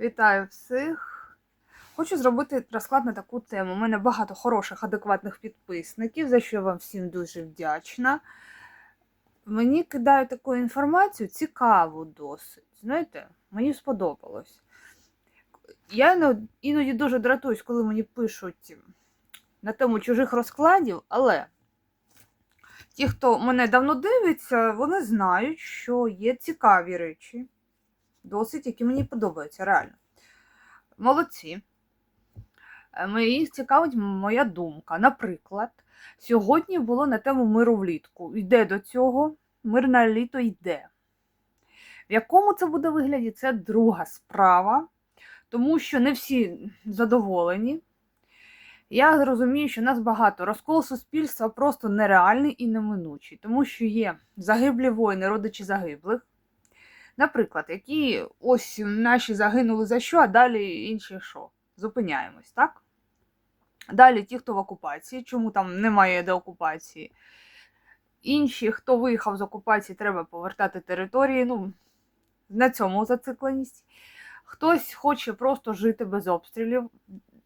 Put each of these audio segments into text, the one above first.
Вітаю всіх! Хочу зробити розклад на таку тему. У мене багато хороших, адекватних підписників, за що я вам всім дуже вдячна. Мені кидають таку інформацію цікаву досить. Знаєте, мені сподобалось. Я іноді дуже дратуюсь, коли мені пишуть на тему чужих розкладів, але ті, хто мене давно дивиться, вони знають, що є цікаві речі досить, які мені подобаються, реально. Молодці. Е, Мені цікавить моя думка. Наприклад, сьогодні було на тему миру влітку. Йде до цього, мирне літо йде. В якому це буде вигляді, це друга справа, тому що не всі задоволені. Я розумію, що нас багато. Розкол суспільства просто нереальний і неминучий, тому що є загиблі воїни, родичі загиблих. Наприклад, які ось наші загинули за що, а далі інші що? Зупиняємось, так? Далі ті, хто в окупації, чому там немає деокупації. Інші, хто виїхав з окупації, треба повертати території. Ну, на цьому зацикленість. Хтось хоче просто жити без обстрілів,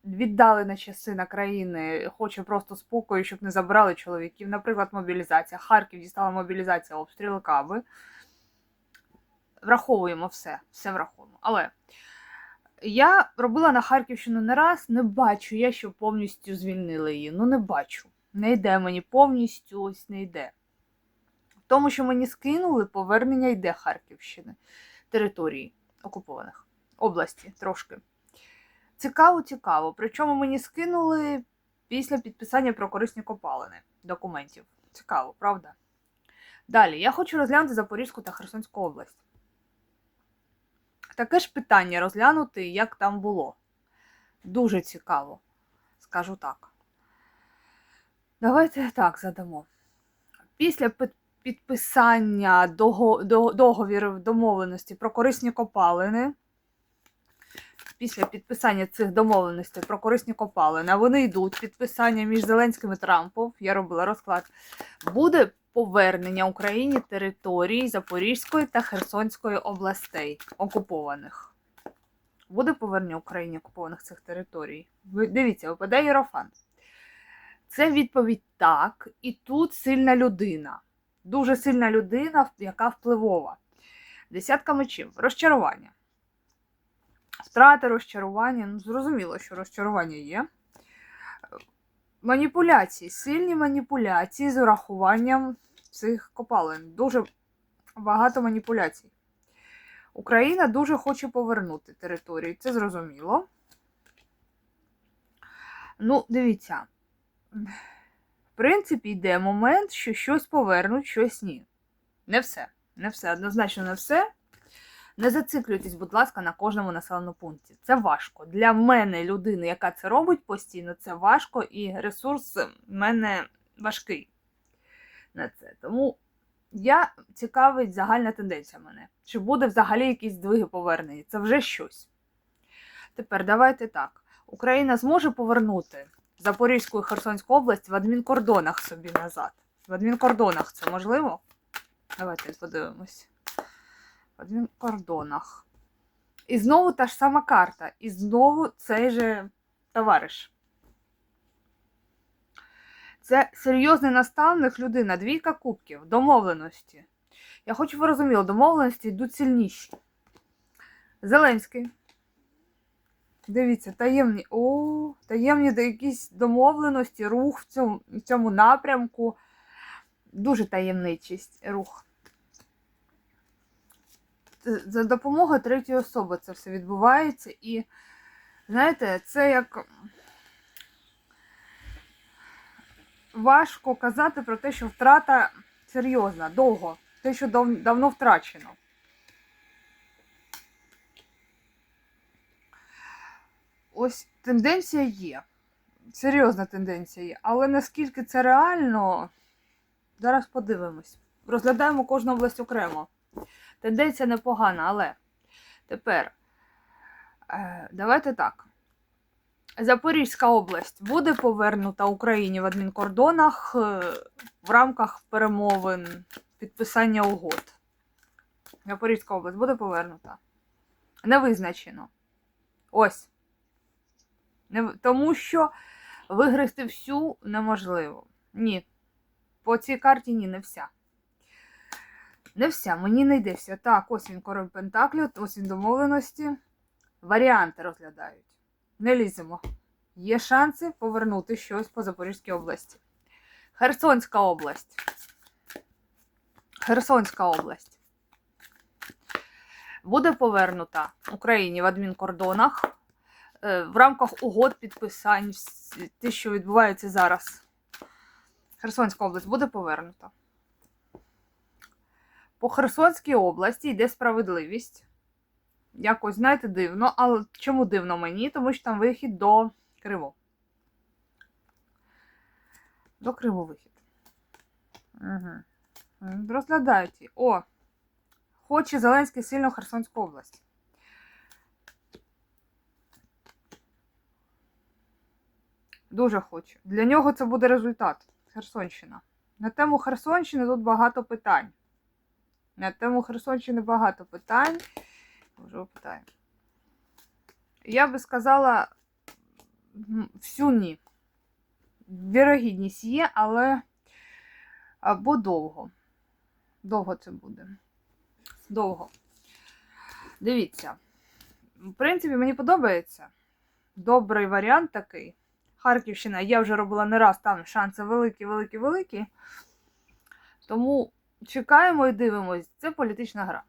віддалена частина країни хоче просто спокою, щоб не забрали чоловіків. Наприклад, мобілізація. Харків дістала мобілізація, обстріли Каби враховуємо все, все враховуємо. Але я робила на Харківщину не раз, не бачу я, що повністю звільнили її. Ну, не бачу. Не йде мені повністю, ось не йде. Тому що мені скинули, повернення йде Харківщини, території окупованих, області трошки. Цікаво, цікаво. Причому мені скинули після підписання про корисні копалини документів. Цікаво, правда? Далі, я хочу розглянути Запорізьку та Херсонську область. Таке ж питання розглянути, як там було. Дуже цікаво, скажу так. Давайте так задамо. Після підписання дого- домовленості про корисні копалини, після підписання цих домовленостей про корисні копалини, вони йдуть, підписання між Зеленським і Трампом, я робила розклад, буде повернення Україні територій Запорізької та Херсонської областей окупованих. Буде повернення Україні окупованих цих територій. Дивіться, випадає Єрофан. Це відповідь так, і тут сильна людина. Дуже сильна людина, яка впливова. Десятка мечів. Розчарування. Втрати розчарування. Ну, зрозуміло, що розчарування є. Маніпуляції, сильні маніпуляції з урахуванням цих копалин. Дуже багато маніпуляцій. Україна дуже хоче повернути територію, це зрозуміло. Ну, дивіться. В принципі, йде момент, що щось повернуть, щось ні. Не все. Не все, однозначно не все. Не зациклюйтесь, будь ласка, на кожному населеному пункті. Це важко. Для мене, людини, яка це робить постійно, це важко і ресурс в мене важкий на це. Тому я цікавить загальна тенденція мене. Чи буде взагалі якісь здвиги повернення? Це вже щось. Тепер давайте так. Україна зможе повернути Запорізьку і Херсонську область в адмінкордонах собі назад. В адмінкордонах це можливо? Давайте подивимось в адмінкордонах. І знову та ж сама карта. І знову цей же товариш. Це серйозний наставник людина, двійка кубків, домовленості. Я хочу, ви розуміли, домовленості йдуть сильніші. Зеленський. Дивіться, таємні. О, таємні якісь домовленості, рух в цьому, в цьому напрямку. Дуже таємничість рух за допомогою третьої особи це все відбувається. І, знаєте, це як важко казати про те, що втрата серйозна, довго, те, що дав- давно втрачено. Ось тенденція є. Серйозна тенденція є. Але наскільки це реально, зараз подивимось. Розглядаємо кожну область окремо. Тенденція непогана, але тепер е, давайте так. Запорізька область буде повернута Україні в адмінкордонах е, в рамках перемовин підписання угод. Запорізька область буде повернута. Не визначено. Ось. Тому що вигризти всю неможливо. Ні. По цій карті ні, не вся. Не вся, мені не йде вся. Так, ось він король Пентаклів, ось він домовленості. Варіанти розглядають. Не ліземо. Є шанси повернути щось по Запорізькій області. Херсонська область. Херсонська область. Буде повернута Україні в адмінкордонах е, в рамках угод підписань, те, що відбувається зараз. Херсонська область буде повернута. По Херсонській області йде справедливість. Якось, знаєте, дивно. Але чому дивно мені? Тому що там вихід до Криву. До Криву вихід. Угу. Розглядають. О! Хоче Зеленський сильно Херсонську область. Дуже хоче. Для нього це буде результат. Херсонщина. На тему Херсонщини тут багато питань. На тему Херсонщини багато питань. Вже питаємо. Я би сказала, всю ні. Вірогідність є, але або довго. Довго це буде. Довго. Дивіться. В принципі, мені подобається. Добрий варіант такий. Харківщина, я вже робила не раз, там шанси великі, великі, великі. Тому чекаємо і дивимось. Це політична гра.